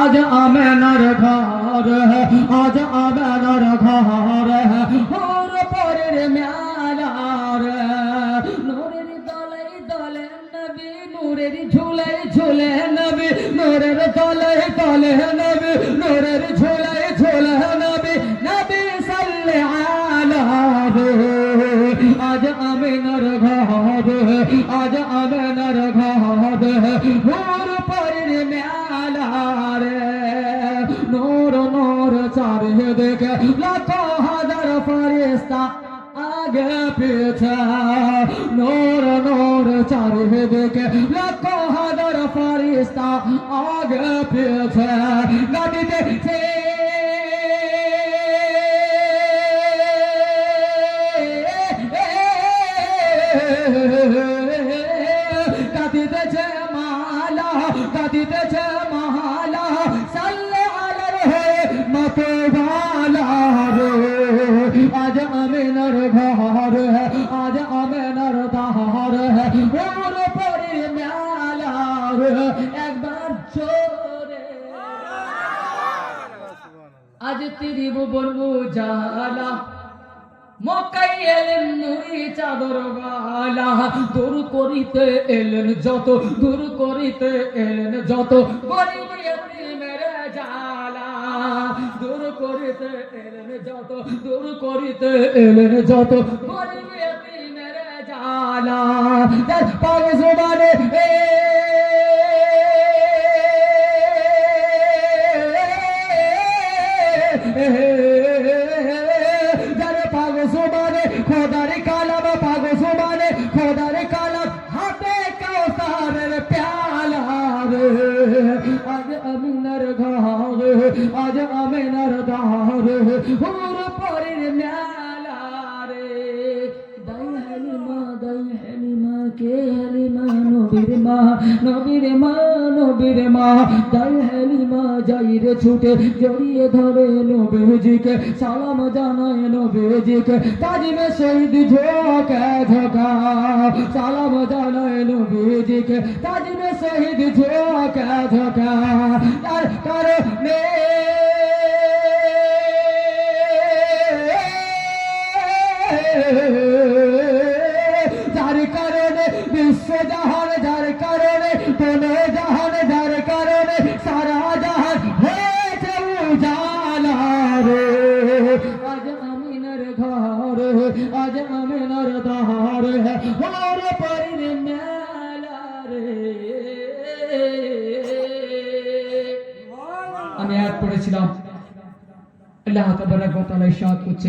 আজ আমেনার ঘর, আজ আমেনার ঘর, ওর পরের মেলার। নূরের দলে দলে নবী, নূরের ঝুলে ঝুলে নবী, নূরের দলে দলে নবী, নূরের ঝুলে ঝুলে নবী নবী সাল্লে আলা আজ আমেনার ঘর ঘর ওর পরের মেলার নূর নূর দেখে লাখ হাজার ফেরেশতা আগে পিছে নূর নূর চারিয়ে দেখে লাখ হাজার ফেরেশতা আগে পিছে নদীতে কাঁদিতেছে হে মতবালা রে আজ আমিনার ঘর আজ আমিনার দাহর ওর পরে মেলা একবার জোরে। আজ তিরি ভুবন জালা মকাই এলেন নুরি চাদর গালা দূর করিতে এলেন যত, দূর করিতে এলেন যত দূর করিতে এলেন যত দূর করিতে এলেন যত। গরিবিয়তি মেরে জালা পাগে জোবানে আজ আমিনার দার ওর পরের মেলা রে। দাই হালিমা দাই হালিমা কে হালিমা নবীর মা নবীর মা নবীর মা। দাই হালিমা যাই ছুটে জড়িয়ে ধরে নবীজিকে, সালাম জানায় নবীজিকে। তাজিমে শহীদ ঝোঁকা ঝোঁকা, সালাম জানায় নবীজিকে। তাজিমে শহীদ ঝোঁকা ঝোঁকা কোন জাহান যার কারণে সারা জাহান হয়েছে উজালা রে। আজ আমিনার ঘর, আজ আমিনার দহর ওর পরির মেলা রে। আমি এক পড়েছিলাম। আল্লাহ তাবারাক ওয়া তাআলা ইরশাদ করছে।